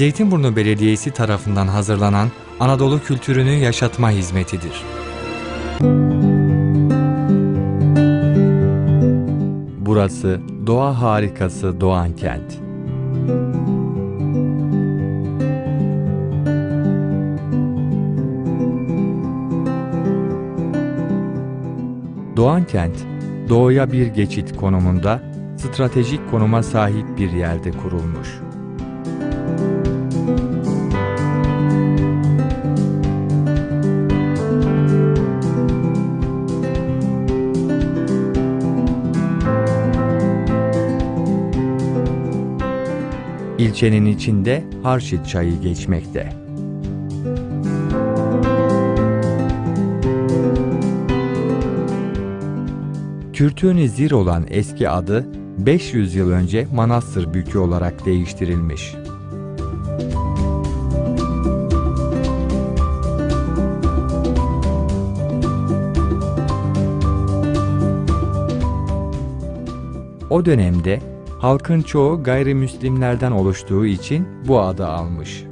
Zeytinburnu Belediyesi tarafından hazırlanan Anadolu kültürünü yaşatma hizmetidir. Burası doğa harikası Doğan Kent. Doğan Kent, doğuya bir geçit konumunda stratejik konuma sahip bir yerde kurulmuş. İlçenin içinde Harşit Çayı geçmekte. Kürtün Zir olan eski adı 500 yıl önce Manastır Bükü olarak değiştirilmiş. O dönemde halkın çoğu gayrimüslimlerden oluştuğu için bu adı almış.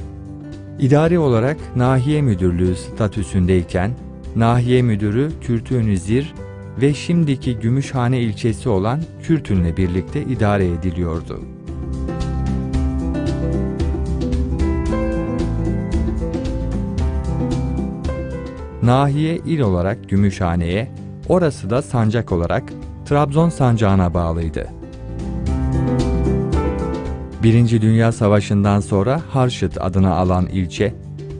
İdari olarak nahiye müdürlüğü statüsündeyken nahiye müdürü Kürtün Zir ve şimdiki Gümüşhane ilçesi olan Kürtün'le birlikte idare ediliyordu. Nahiye il olarak Gümüşhane'ye, orası da sancak olarak Trabzon sancağına bağlıydı. Birinci Dünya Savaşı'ndan sonra Harşit adını alan ilçe,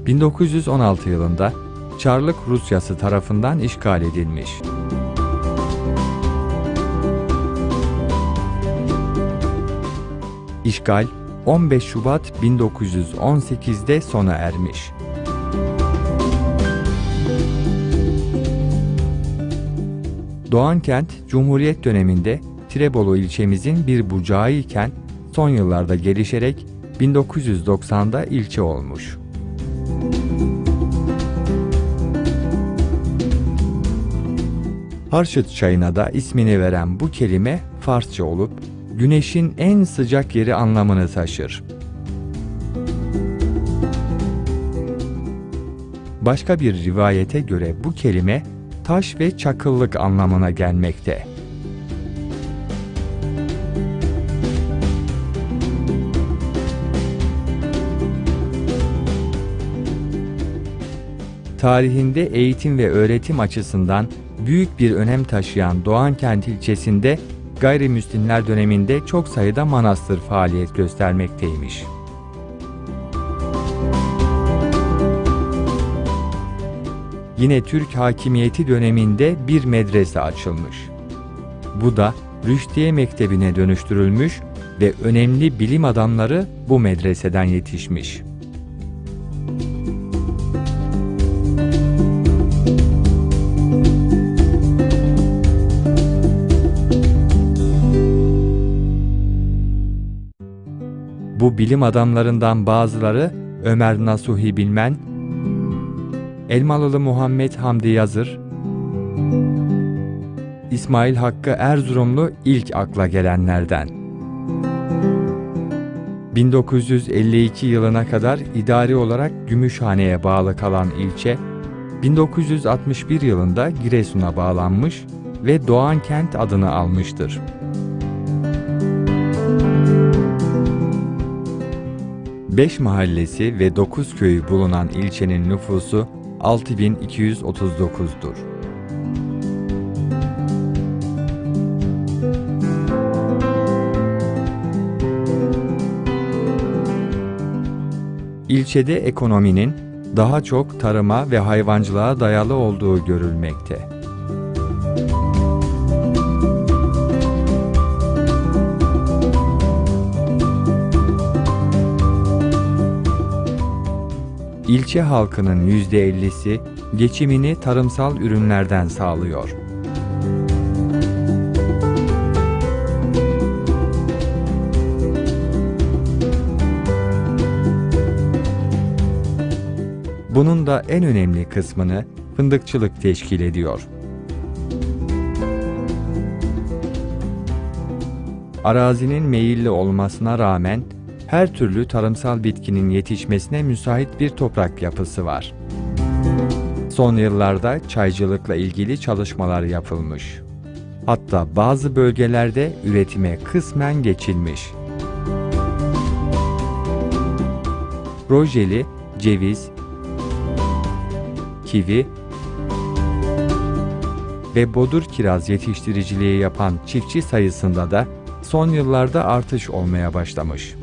1916 yılında Çarlık Rusyası tarafından işgal edilmiş. İşgal 15 Şubat 1918'de sona ermiş. Doğankent, Cumhuriyet döneminde Tirebolu ilçemizin bir bucağı iken son yıllarda gelişerek 1990'da ilçe olmuş. Harşit çayına da ismini veren bu kelime Farsça olup güneşin en sıcak yeri anlamını taşır. Başka bir rivayete göre bu kelime taş ve çakıllık anlamına gelmekte. Tarihinde eğitim ve öğretim açısından büyük bir önem taşıyan Doğan Kent ilçesinde gayrimüslimler döneminde çok sayıda manastır faaliyet göstermekteymiş. Yine Türk hakimiyeti döneminde bir medrese açılmış. Bu da Rüştiye Mektebi'ne dönüştürülmüş ve önemli bilim adamları bu medreseden yetişmiş. Bu bilim adamlarından bazıları Ömer Nasuhi Bilmen, Elmalılı Muhammed Hamdi Yazır, İsmail Hakkı Erzurumlu ilk akla gelenlerden. 1952 yılına kadar idari olarak Gümüşhane'ye bağlı kalan ilçe, 1961 yılında Giresun'a bağlanmış ve Doğan Kent adını almıştır. 5 mahallesi ve 9 köyü bulunan ilçenin nüfusu 6239'dur. İlçede ekonominin daha çok tarıma ve hayvancılığa dayalı olduğu görülmekte. İlçe halkının %50'si geçimini tarımsal ürünlerden sağlıyor. Bunun da en önemli kısmını fındıkçılık teşkil ediyor. Arazinin meyilli olmasına rağmen her türlü tarımsal bitkinin yetişmesine müsait bir toprak yapısı var. Son yıllarda çaycılıkla ilgili çalışmalar yapılmış. Hatta bazı bölgelerde üretime kısmen geçilmiş. Rojeli, ceviz, kivi ve bodur kiraz yetiştiriciliği yapan çiftçi sayısında da son yıllarda artış olmaya başlamış.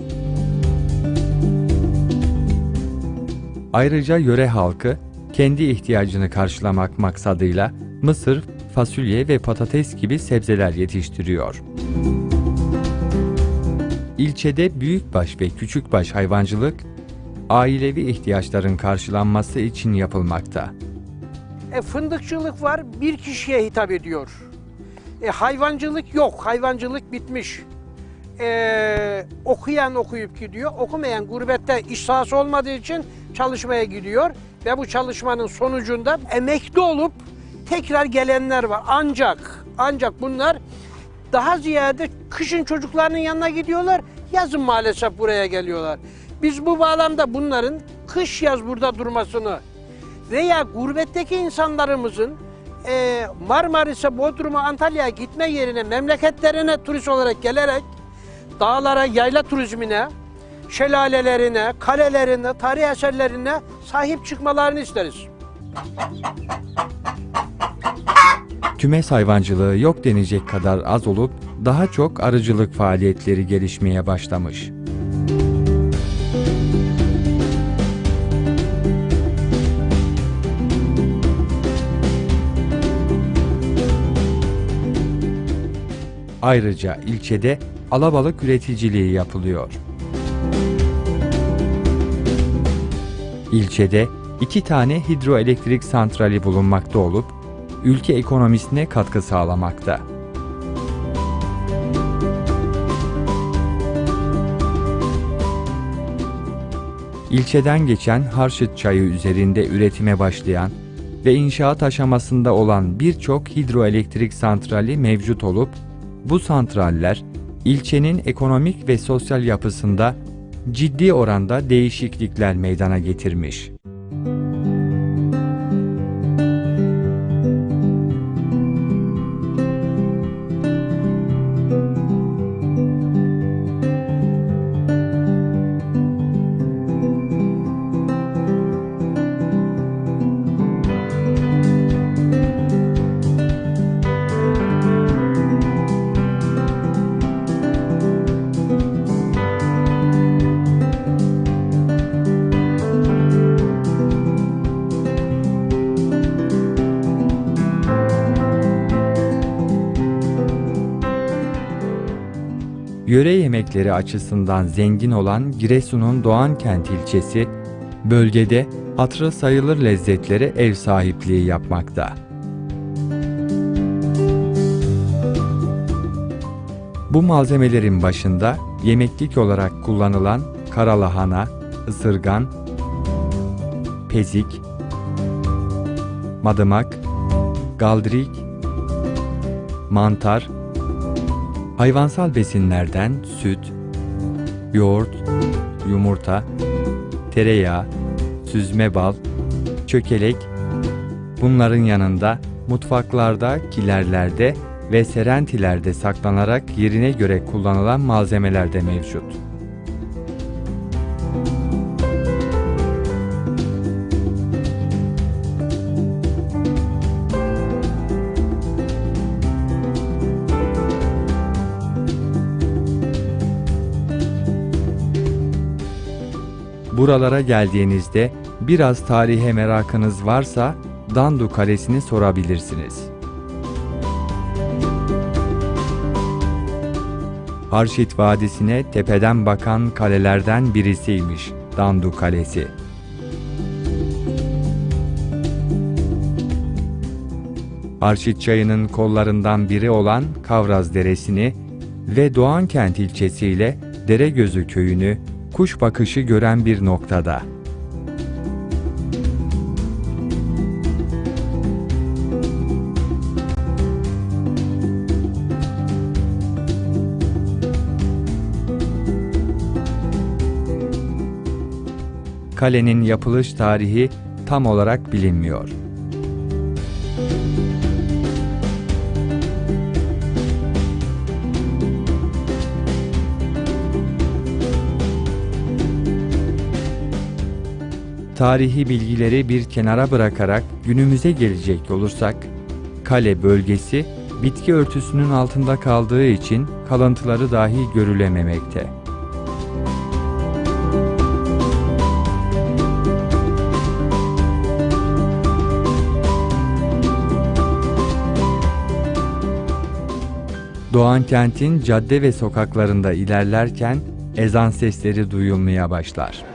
Ayrıca yöre halkı kendi ihtiyacını karşılamak maksadıyla mısır, fasulye ve patates gibi sebzeler yetiştiriyor. İlçede büyükbaş ve küçükbaş hayvancılık ailevi ihtiyaçların karşılanması için yapılmakta. E, fındıkçılık var, bir kişiye hitap ediyor. E, hayvancılık yok, hayvancılık bitmiş. E, okuyan okuyup gidiyor, okumayan gurbette iş sahası olmadığı için çalışmaya gidiyor. Ve bu çalışmanın sonucunda emekli olup tekrar gelenler var. Ancak, ancak bunlar daha ziyade kışın çocuklarının yanına gidiyorlar, yazın maalesef buraya geliyorlar. Biz bu bağlamda bunların kış yaz burada durmasını veya gurbetteki insanlarımızın e, Marmaris'e, Bodrum'a, Antalya'ya gitme yerine memleketlerine turist olarak gelerek dağlara, yayla turizmine, şelalelerine, kalelerine, tarih eserlerine sahip çıkmalarını isteriz. Kümes hayvancılığı yok denecek kadar az olup daha çok arıcılık faaliyetleri gelişmeye başlamış. Ayrıca ilçede alabalık üreticiliği yapılıyor. İlçede iki tane hidroelektrik santrali bulunmakta olup ülke ekonomisine katkı sağlamakta. İlçeden geçen Harşit Çayı üzerinde üretime başlayan ve inşaat aşamasında olan birçok hidroelektrik santrali mevcut olup bu santraller ilçenin ekonomik ve sosyal yapısında ciddi oranda değişiklikler meydana getirmiş. Yöre yemekleri açısından zengin olan Giresun'un Doğankent ilçesi, bölgede hatırı sayılır lezzetlere ev sahipliği yapmakta. Bu malzemelerin başında yemeklik olarak kullanılan karalahana, ısırgan, pezik, madımak, galdrik, mantar, Hayvansal besinlerden süt, yoğurt, yumurta, tereyağı, süzme bal, çökelek, bunların yanında mutfaklarda, kilerlerde ve serentilerde saklanarak yerine göre kullanılan malzemeler de mevcut. Buralara geldiğinizde biraz tarihe merakınız varsa Dandu Kalesi'ni sorabilirsiniz. Harşit Vadisi'ne tepeden bakan kalelerden birisiymiş Dandu Kalesi. Harşit Çayı'nın kollarından biri olan Kavraz Deresi'ni ve Doğankent ilçesiyle Deregözü köyünü kuş bakışı gören bir noktada. Kalenin yapılış tarihi tam olarak bilinmiyor. Tarihi bilgileri bir kenara bırakarak günümüze gelecek olursak, kale bölgesi bitki örtüsünün altında kaldığı için kalıntıları dahi görülememekte. Doğan kentin cadde ve sokaklarında ilerlerken ezan sesleri duyulmaya başlar.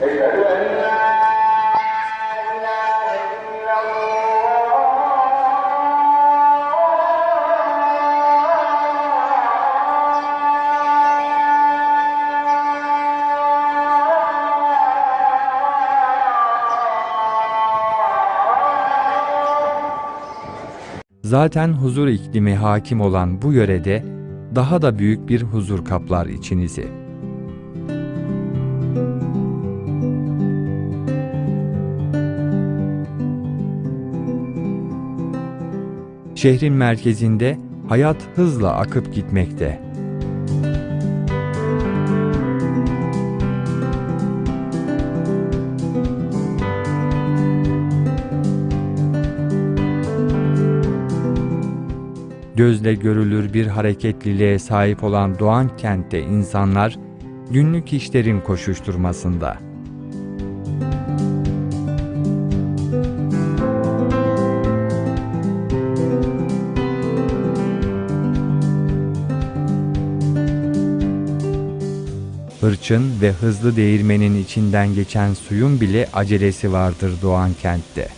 Zaten huzur iklimi hakim olan bu yörede daha da büyük bir huzur kaplar içinizi. Şehrin merkezinde hayat hızla akıp gitmekte. Gözle görülür bir hareketliliğe sahip olan Doğan kentte insanlar günlük işlerin koşuşturmasında. Hırçın ve hızlı değirmenin içinden geçen suyun bile acelesi vardır Doğan kentte.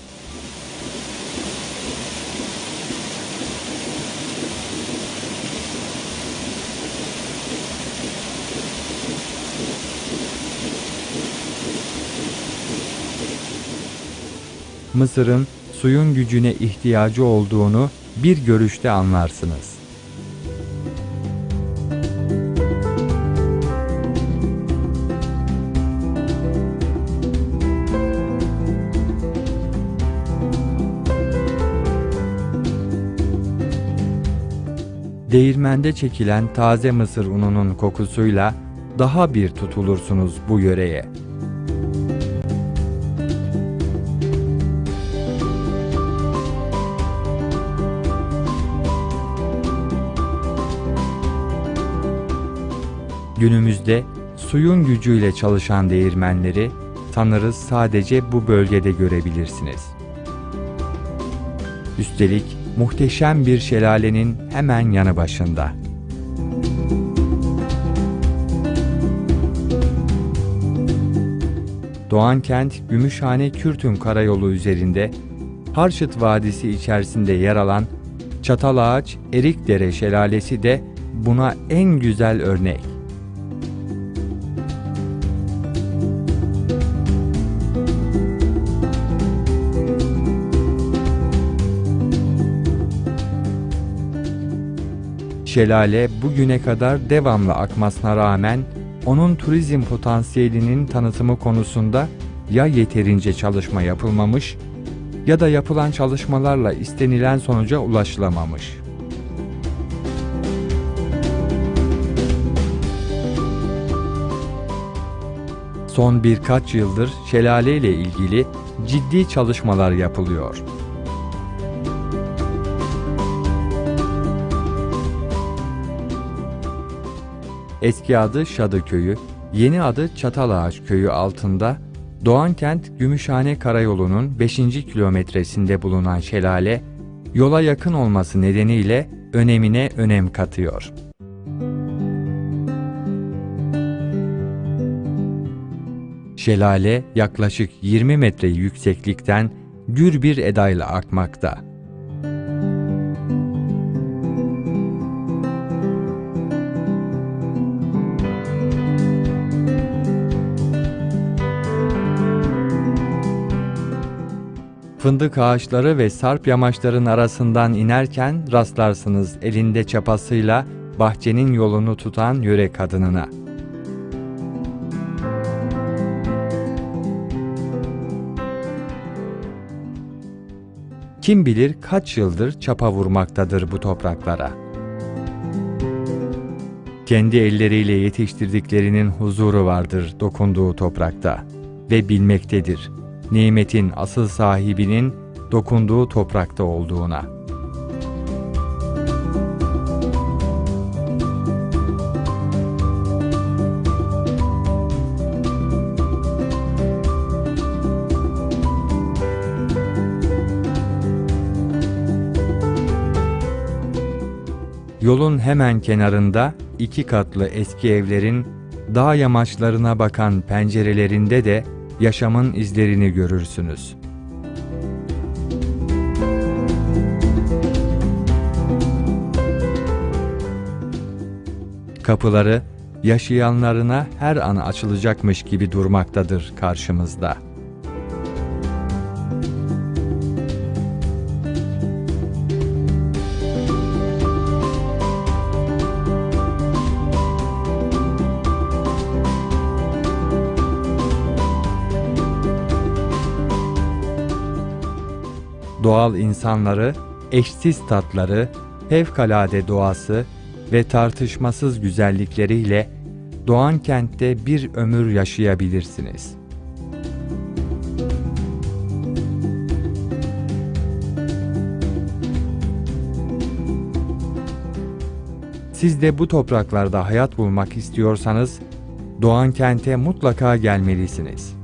Mısır'ın suyun gücüne ihtiyacı olduğunu bir görüşte anlarsınız. Değirmende çekilen taze mısır ununun kokusuyla daha bir tutulursunuz bu yöreye. Günümüzde suyun gücüyle çalışan değirmenleri sanırız sadece bu bölgede görebilirsiniz. Üstelik muhteşem bir şelalenin hemen yanı başında. Doğankent Gümüşhane Kürtün Karayolu üzerinde Harşıt Vadisi içerisinde yer alan Çatalağaç Erikdere Şelalesi de buna en güzel örnek. Şelale bugüne kadar devamlı akmasına rağmen onun turizm potansiyelinin tanıtımı konusunda ya yeterince çalışma yapılmamış ya da yapılan çalışmalarla istenilen sonuca ulaşılamamış. Son birkaç yıldır şelale ile ilgili ciddi çalışmalar yapılıyor. Eski adı Şadı Köyü, yeni adı Çatalağaç Köyü altında Doğankent Gümüşhane Karayolu'nun 5. kilometresinde bulunan şelale, yola yakın olması nedeniyle önemine önem katıyor. Şelale yaklaşık 20 metre yükseklikten gür bir edayla akmakta. Fındık ağaçları ve sarp yamaçların arasından inerken rastlarsınız elinde çapasıyla bahçenin yolunu tutan yöre kadınına. Kim bilir kaç yıldır çapa vurmaktadır bu topraklara. Kendi elleriyle yetiştirdiklerinin huzuru vardır dokunduğu toprakta ve bilmektedir nimetin asıl sahibinin dokunduğu toprakta olduğuna. Yolun hemen kenarında iki katlı eski evlerin dağ yamaçlarına bakan pencerelerinde de yaşamın izlerini görürsünüz. Kapıları yaşayanlarına her an açılacakmış gibi durmaktadır karşımızda. Doğal insanları, eşsiz tatları, fevkalade doğası ve tartışmasız güzellikleriyle Doğan kentte bir ömür yaşayabilirsiniz. Siz de bu topraklarda hayat bulmak istiyorsanız Doğan kente mutlaka gelmelisiniz.